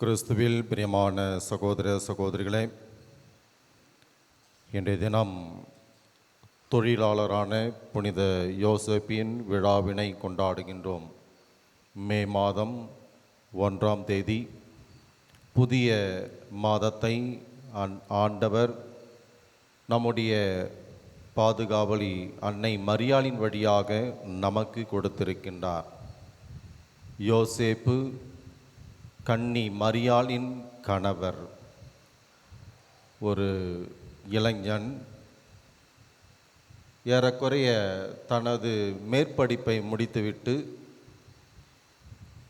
கிறிஸ்துவில் பிரியமான சகோதர சகோதரிகளே இன்றைய தினம் தொழிலாளரான புனித யோசப்பின் விழாவினை கொண்டாடுகின்றோம். மே மாதம் ஒன்றாம் தேதி புதிய மாதத்தை ஆண்டவர் நம்முடைய பாதுகாவலி அன்னை மரியாளின் வழியாக நமக்கு கொடுத்திருக்கின்றார். யோசேப்பு கன்னி மரியாளின் கணவர். ஒரு இளைஞன் ஏறக்குறைய தனது மேற்படிப்பை முடித்துவிட்டு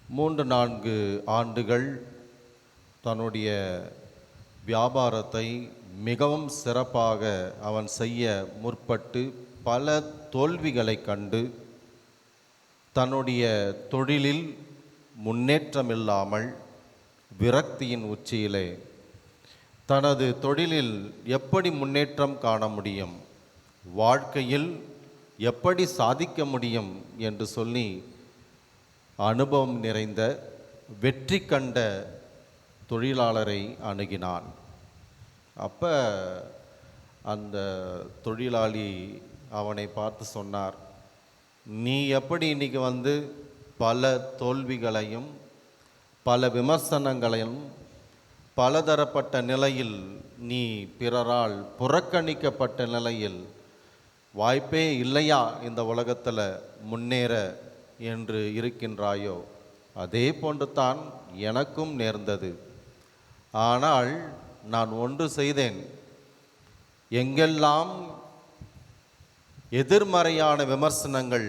மூன்று நான்கு ஆண்டுகள் தன்னுடைய வியாபாரத்தை மிகவும் சிறப்பாக அவன் செய்ய முற்பட்டு பல தோல்விகளை கண்டு தன்னுடைய தொழிலில் முன்னேற்றமில்லாமல் விரக்தியின் உச்சியிலே தனது தொழிலில் எப்படி முன்னேற்றம் காண முடியும்? வாழ்க்கையில் எப்படி சாதிக்க முடியும்? என்று சொல்லி அனுபவம் நிறைந்த வெற்றி கண்ட தொழிலாளரை அணுகினான். அப்போ அந்த தொழிலாளி அவனை பார்த்து சொன்னார் நீ எப்படி இன்னைக்கு வந்து பல தோல்விகளையும் பல விமர்சனங்களையும் பலதரப்பட்ட நிலையில் நீ பிறரால் புறக்கணிக்கப்பட்ட நிலையில் வாய்ப்பே இல்லையா இந்த உலகத்தில் முன்னேற என்று இருக்கின்றாயோ? அதே போன்று தான் எனக்கும் நேர்ந்தது. ஆனால் நான் ஒன்று செய்தேன். எங்கெல்லாம் எதிர்மறையான விமர்சனங்கள்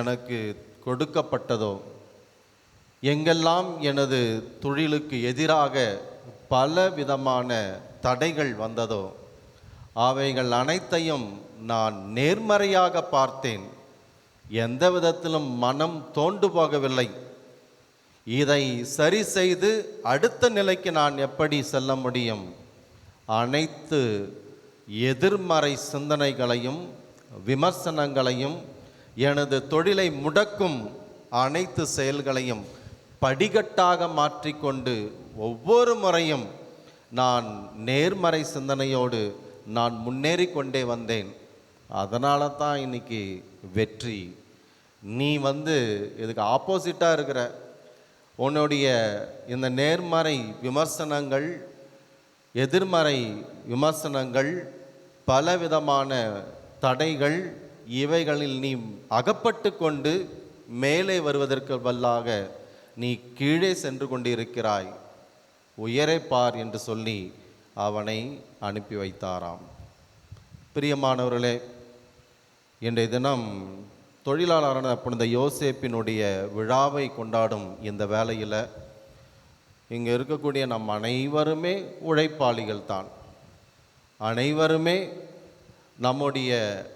எனக்கு கொடுக்கப்பட்டதோ? எங்கெல்லாம் எனது தொழிலுக்கு எதிராக பல விதமான தடைகள் வந்ததோ அவைகள் அனைத்தையும் நான் நேர்மறையாக பார்த்தேன். எந்த விதத்திலும் மனம் தோண்டு போகவில்லை. இதை சரி செய்து அடுத்த நிலைக்கு நான் எப்படி செல்ல முடியும்? அனைத்து எதிர்மறை சிந்தனைகளையும் விமர்சனங்களையும் எனது தொழிலை முடக்கும் அனைத்து செயல்களையும் படிகட்டாக மாற்றிக்கொண்டு ஒவ்வொரு முறையும் நான் நேர்மறை சிந்தனையோடு நான் முன்னேறி கொண்டே வந்தேன். அதனால தான் இன்னைக்கு வெற்றி. நீ வந்து இதுக்கு ஆப்போசிட்டாக இருக்கிற. உன்னுடைய இந்த நேர்மறை விமர்சனங்கள் எதிர்மறை விமர்சனங்கள் பலவிதமான தடைகள் இவைகளில் நீ அகப்பட்டு கொண்டு மேலே வருவதற்கு வல்லாக நீ கீழே சென்று கொண்டிருக்கிறாய். உயரே பார் என்று சொல்லி அவனை அனுப்பி வைத்தாராம். பிரியமானவர்களே இன்றைய தினம் தொழிலாளரான புனித யோசேப்பினுடைய விழாவை கொண்டாடும் இந்த வேலையில் இங்கே இருக்கக்கூடிய நம் அனைவருமே உழைப்பாளிகள் தான் அனைவருமே நம்முடைய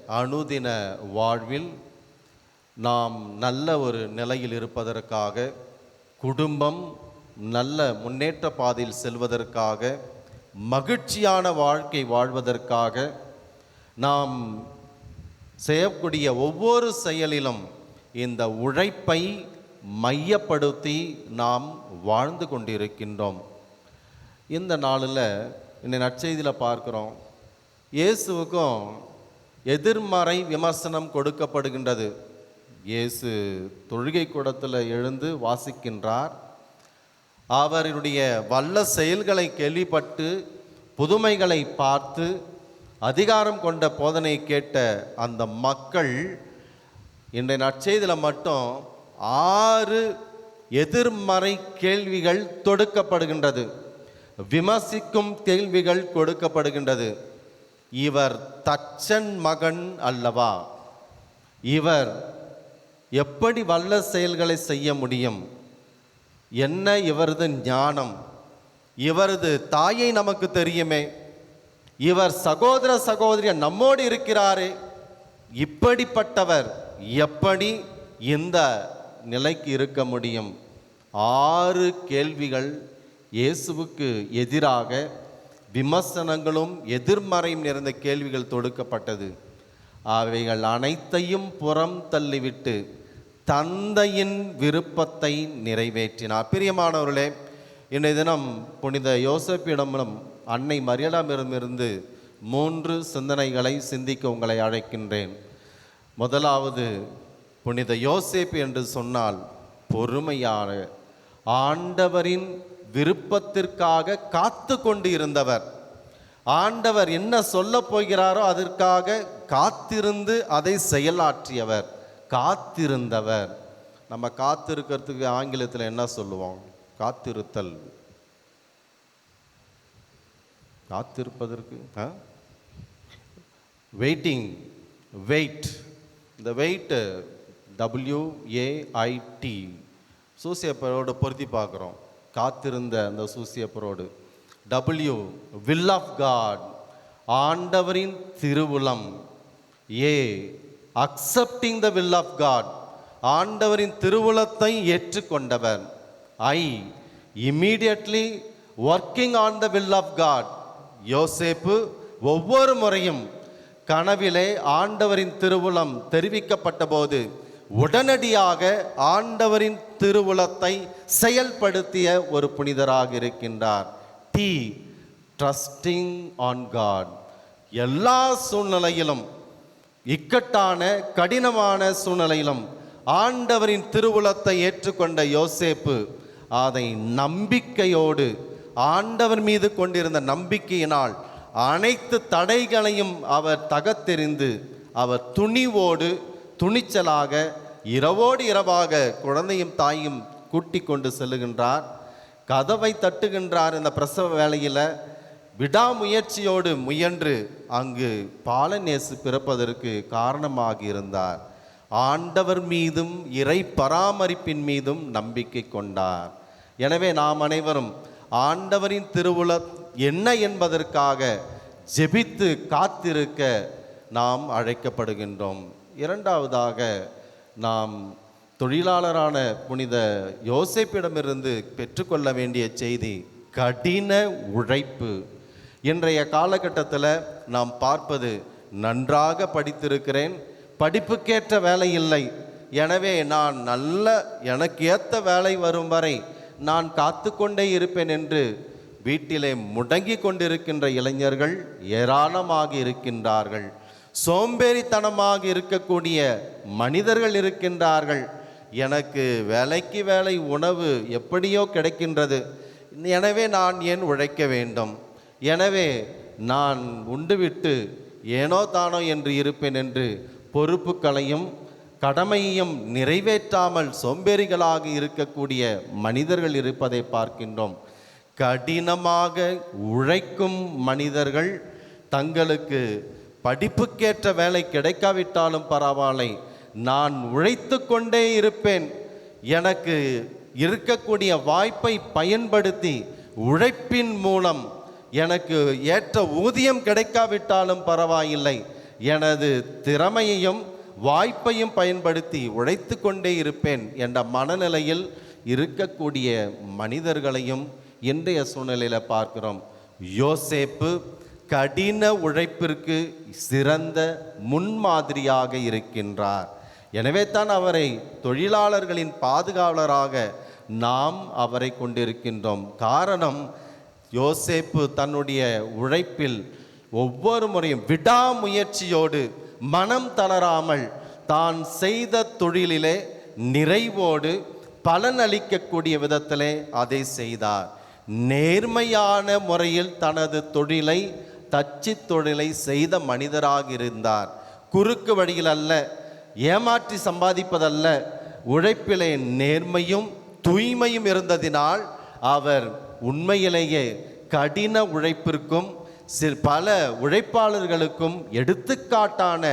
அணுதின வாழ்வில் நாம் நல்ல ஒரு நிலையில் இருப்பதற்காக குடும்பம் நல்ல முன்னேற்ற பாதையில் செல்வதற்காக மகிழ்ச்சியான வாழ்க்கை வாழ்வதற்காக நாம் செய்யக்கூடிய ஒவ்வொரு செயலிலும் இந்த உழைப்பை மையப்படுத்தி நாம் வாழ்ந்து கொண்டிருக்கின்றோம். இந்த நாளில் இந்த நற்செய்தியில் பார்க்குறோம். இயேசுவுக்கும் எதிர்மறை விமர்சனம் கொடுக்கப்படுகின்றது. இயேசு தொழுகை கூடத்தில் எழுந்து வாசிக்கின்றார். அவருடைய வல்ல செயல்களை கேள்விப்பட்டு புதுமைகளை பார்த்து அதிகாரம் கொண்ட போதனை கேட்ட அந்த மக்கள் இன்றைய நற்செய்தியில் மட்டும் ஆறு எதிர்மறை கேள்விகள் தொடுக்கப்படுகின்றது. விமர்சிக்கும் கேள்விகள் கொடுக்கப்படுகின்றது. இவர் தச்சன் மகன் அல்லவா? இவர் எப்படி வல்ல செயல்களை செய்ய முடியும்? என்ன இவரது ஞானம்? இவரது தாயை நமக்கு தெரியுமே. இவர் சகோதர சகோதரியர் நம்மோடு இருக்கிறாரே. இப்படிப்பட்டவர் எப்படி இந்த நிலைக்கு இருக்க முடியும்? ஆறு கேள்விகள் இயேசுவுக்கு எதிராக விமர்சனங்களும் எதிர்மறையும் நிறைந்த கேள்விகள் தொடுக்கப்பட்டது. அவைகள் அனைத்தையும் புறம் தள்ளிவிட்டு தந்தையின் விருப்பத்தை நிறைவேற்றினார். பிரியமானவர்களே இன்றைய தினம் புனித யோசப்பிடமிலும் அன்னை மரியலாமிடமிருந்து மூன்று சிந்தனைகளை சிந்திக்க உங்களை அழைக்கின்றேன். முதலாவது புனித யோசேப்பு என்று சொன்னால் பொறுமையான ஆண்டவரின் விருப்பத்திற்காக காத்து கொண்டு இருந்தவர் ஆண்டவர் என்ன சொல்ல போகிறாரோ அதற்காக காத்திருந்து அதை செயலாற்றியவர். காத்திருந்தவர். நம்ம காத்திருக்கிறதுக்கு ஆங்கிலத்தில் என்ன சொல்லுவோம்? காத்திருத்தல். காத்திருப்பதற்கு வெயிட்டிங் வெயிட் இந்த wait W A I T சூசியப்பரோட பொருத்தி பார்க்குறோம். காத்திருந்த அந்த சூசியப்பரோடு டபிள்யூ வில் ஆஃப் காட் ஆண்டவரின் திருவுளம். A accepting the will of God ஆண்டவரின் திருவுளத்தை ஏற்றுக்கொண்டவர். I immediately working on the will of God யோசேப்பு ஒவ்வொரு முறையும் கனவிலே ஆண்டவரின் திருவுளம் தெரிவிக்கப்பட்ட போது உடனடியாக ஆண்டவரின் திருவுளத்தை செயல்படுத்திய ஒரு புனிதராக இருக்கின்றார். டி ட்ரஸ்டிங் ஆன் காட் எல்லா சூழ்நிலையிலும் இக்கட்டான கடினமான சூழ்நிலையிலும் ஆண்டவரின் திருவுளத்தை ஏற்றுக்கொண்ட யோசேப்பு அதை நம்பிக்கையோடு ஆண்டவர் மீது கொண்டிருந்த நம்பிக்கையினால் அனைத்து தடைகளையும் அவர் தகத்தெறிந்து அவர் துணிவோடு துணிச்சலாக இரவோடு இரவாக குழந்தையும் தாயும் கூட்டி கொண்டு செல்லுகின்றார். கதவை தட்டுகின்றார் இந்த பிரசவ வேலையில் விடாமுயற்சியோடு முயன்று அங்கு பாலநேசு பிறப்பதற்கு காரணமாக இருந்தார் ஆண்டவர் மீதும் இறை பராமரிப்பின் மீதும் நம்பிக்கை கொண்டார். எனவே நாம் அனைவரும் ஆண்டவரின் திருவுள என்ன என்பதற்காக ஜெபித்து காத்திருக்க நாம் அழைக்கப்படுகின்றோம். இரண்டாவதாக நாம் தொழிலாளரான புனித யோசிப்பிடமிருந்து பெற்றுக்கொள்ள வேண்டிய செய்தி கடின உழைப்பு. இன்றைய காலகட்டத்தில் நாம் பார்ப்பது நன்றாக படித்திருக்கிறேன் படிப்புக்கேற்ற வேலை இல்லை. எனவே நான் நல்ல எனக்கு ஏற்ற வேலை வரும் வரை நான் காத்து கொண்டே இருப்பேன் என்று வீட்டிலே முடங்கி கொண்டிருக்கின்ற இளைஞர்கள் ஏராளமாக இருக்கின்றார்கள். சோம்பேறித்தனமாக இருக்கக்கூடிய மனிதர்கள் இருக்கின்றார்கள். எனக்கு வேலைக்கு வேலை உணவு எப்படியோ கிடைக்கின்றது. எனவே நான் ஏன் உழைக்க வேண்டும்? எனவே நான் உண்டுவிட்டு ஏனோ தானோ என்று இருப்பேன் என்று பொறுப்புகளையும் கடமையையும் நிறைவேற்றாமல் சோம்பேறிகளாக இருக்கக்கூடிய மனிதர்கள் இருப்பதை பார்க்கின்றோம். கடினமாக உழைக்கும் மனிதர்கள் தங்களுக்கு படிப்புக்கேற்ற வேலை கிடைக்காவிட்டாலும் பரவாயில்லை. நான் உழைத்து கொண்டே இருப்பேன். எனக்கு இருக்கக்கூடிய வாய்ப்பை பயன்படுத்தி உழைப்பின் மூலம் எனக்கு ஏற்ற ஊதியம் கிடைக்காவிட்டாலும் பரவாயில்லை. எனது திறமையையும் வாய்ப்பையும் பயன்படுத்தி உழைத்து கொண்டே இருப்பேன் என்ற மனநிலையில் இருக்கக்கூடிய மனிதர்களையும் இன்றைய சூழ்நிலையில் பார்க்கிறோம். யோசேப்பு கடின உழைப்பிற்கு சிறந்த முன்மாதிரியாக இருக்கின்றார். எனவே தான் அவரை தொழிலாளர்களின் பாதுகாவலராக நாம் அவரை கொண்டிருக்கின்றோம். காரணம் யோசேப்பு தன்னுடைய உழைப்பில் ஒவ்வொரு முறையும் விடாமுயற்சியோடு மனம் தளராமல் தான் செய்த தொழிலிலே நிறைவோடு பலனளிக்கக்கூடிய விதத்திலே அதை செய்தார். நேர்மையான முறையில் தனது தொழிலை தச்சு தொழிலை செய்த மனிதராக இருந்தார் குறுக்கு வழியில் அல்ல ஏமாற்றி சம்பாதிப்பதல்ல. உழைப்பிலே நேர்மையும் தூய்மையும் இருந்ததினால் அவர் உண்மையிலேயே கடின உழைப்பிற்கும் சில பல உழைப்பாளர்களுக்கும் எடுத்துக்காட்டான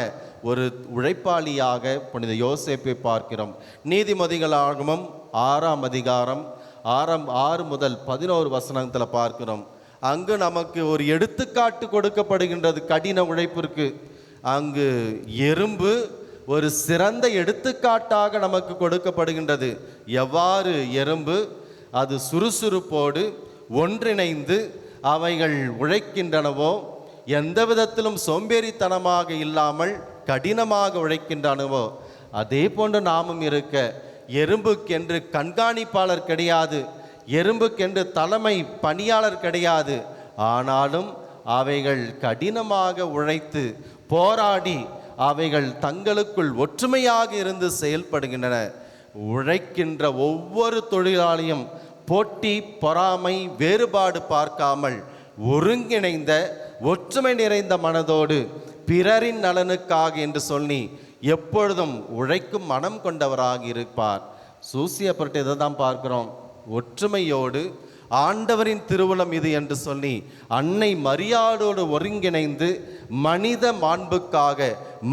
ஒரு உழைப்பாளியாக புனித யோசேப்பை பார்க்கிறோம். நீதிமதிகளாகவும் ஆறாம் அதிகாரம் ஆறாம் ஆறு முதல் பதினோரு வசனத்தில் பார்க்கிறோம். அங்கு நமக்கு ஒரு எடுத்துக்காட்டு கொடுக்கப்படுகின்றது கடின உழைப்பிற்கு. அங்கு எறும்பு ஒரு சிறந்த எடுத்துக்காட்டாக நமக்கு கொடுக்கப்படுகின்றது. எவ்வாறு எறும்பு? அது சுறுசுறுப்போடு ஒன்றிணைந்து அவைகள் உழைக்கின்றனவோ எந்த விதத்திலும் சோம்பேறித்தனமாக இல்லாமல் கடினமாக உழைக்கின்றனவோ அதே போன்று நாமும் இருக்க எறும்புக்கென்று கண்காணிப்பாளர் கிடையாது. எறும்புக்கென்று தலைமை பணியாளர் கிடையாது. ஆனாலும் அவைகள் கடினமாக உழைத்து போராடி அவைகள் தங்களுக்குள் ஒற்றுமையாக இருந்து செயல்படுகின்றன. உழைக்கின்ற ஒவ்வொரு தொழிலாளியும் போட்டி பொறாமை வேறுபாடு பார்க்காமல் ஒருங்கிணைந்த ஒற்றுமை நிறைந்த மனதோடு பிறரின் நலனுக்காக என்று சொல்லி எப்பொழுதும் உழைக்கும் மனம் கொண்டவராக இருப்பார். சூசியப்பட்டு இதை தான் பார்க்கிறோம். ஒற்றுமையோடு ஆண்டவரின் திருவுளம் இது என்று சொல்லி அன்னை மரியாதோடு ஒருங்கிணைந்து மனித மாண்புக்காக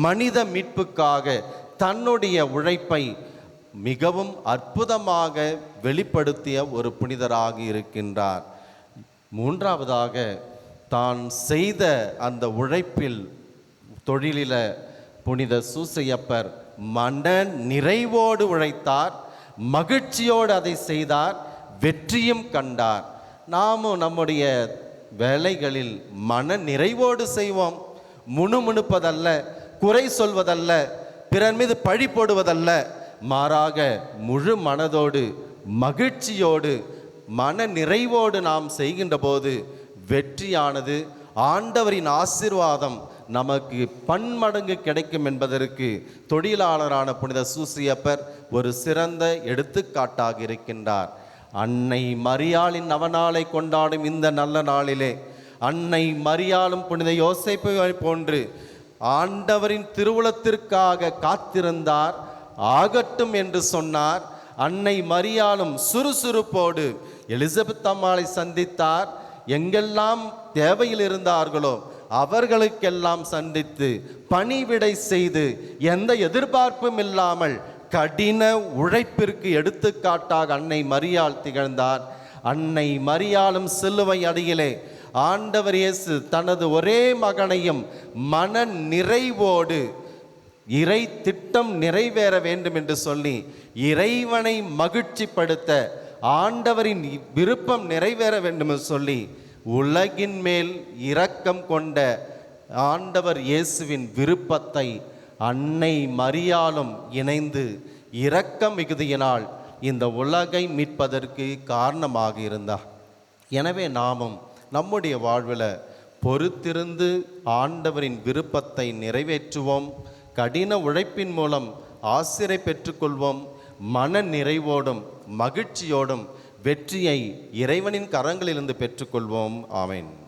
மனித மீட்புக்காக தன்னுடைய உழைப்பை மிகவும் அற்புதமாக வெளிப்படுத்திய ஒரு புனிதராக இருக்கின்றார். மூன்றாவதாக தான் செய்த அந்த உழைப்பில் தொழிலில புனித சூசையப்பர் மன நிறைவோடு உழைத்தார். மகிழ்ச்சியோடு அதை செய்தார் வெற்றியும் கண்டார். நாமும் நம்முடைய வேலைகளில் மன நிறைவோடு செய்வோம். முணுமுணுப்பதல்ல குறை சொல்வதல்ல பிறர் மீது பழி போடுவதல்ல. மாறாக முழு மனதோடு மகிழ்ச்சியோடு மன நிறைவோடு நாம் செய்கின்ற போது வெற்றியானது ஆண்டவரின் ஆசீர்வாதம் நமக்கு பன்மடங்கு கிடைக்கும் என்பதற்கு தொழிலாளரான புனித சூசியப்பர் ஒரு சிறந்த எடுத்துக்காட்டாக இருக்கின்றார். அன்னை மரியாளின் நவநாளை கொண்டாடும் இந்த நல்ல நாளிலே அன்னை மரியாளும் புனித யோசேப்பை போன்று ஆண்டவரின் திருவுளத்திற்காக காத்திருந்தார். ஆகட்டும் என்று சொன்னார். அன்னை மரியாளும் சுறுசுறுப்போடு எலிசபெத் அம்மாளை சந்தித்தார். எங்கெல்லாம் தேவையில் இருந்தார்களோ அவர்களுக்கெல்லாம் சந்தித்து பணிவிடை செய்து எந்த எதிர்பார்ப்பும் இல்லாமல் கடின உழைப்பிற்கு எடுத்துக்காட்டாக அன்னை மரியாள் திகழ்ந்தார். அன்னை மரியாளும் சிலுவை அடியிலே ஆண்டவர் இயேசு தனது ஒரே மகனையும் மன நிறைவோடு இறை திட்டம் நிறைவேற வேண்டும் என்று சொல்லி இறைவனை மகிழ்ச்சிப்படுத்த ஆண்டவரின் விருப்பம் நிறைவேற வேண்டும் என்று சொல்லி உலகின் மேல் இரக்கம் கொண்ட ஆண்டவர் இயேசுவின் விருப்பத்தை அன்னை மறியாலும் இணைந்து இரக்கம் மிகுதியினால் இந்த உலகை மீட்பதற்கு காரணமாக இருந்தார். எனவே நாமும் நம்முடைய வாழ்வில் பொறுத்திருந்து ஆண்டவரின் விருப்பத்தை நிறைவேற்றுவோம். கடின உழைப்பின் மூலம் ஆசிரை பெற்றுக்கொள்வோம். மன நிறைவோடும் மகிழ்ச்சியோடும் வெற்றியை இறைவனின் கரங்களிலிருந்து பெற்றுக்கொள்வோம். ஆமேன்.